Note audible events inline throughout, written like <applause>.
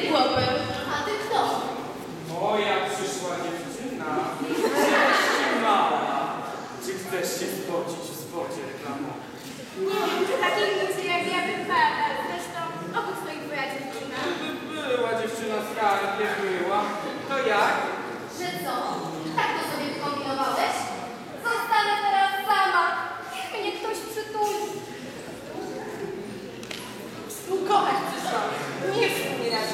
ty, chłopy? A ty kto? Moja przyszła dziewczyna. Cześć <laughs> mała. Czy chcesz się spodzić w spodzie reklamowej? Nie wiem, czy takiej nic kochać przyszłam, nie wspominać.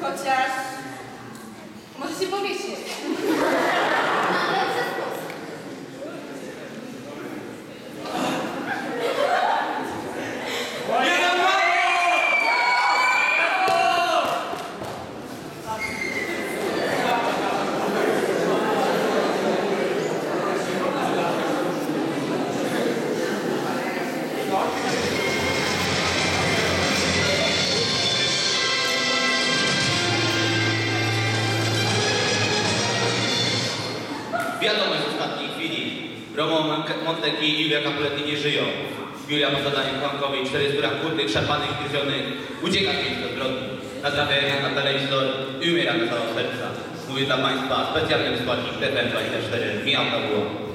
Chociaż może się powiesić. Romo Monteki i Julia Capuletti nie żyją. Julia po zadaniu kłamkowej, cztery z górach kurtych, szarpanych i gryzionych, ucieka kiedyś do zbrodni. Nadrabia na telewizor i umiera na całą serca. Mówię dla Państwa specjalnym składnik TFM24. Michał Tabuła.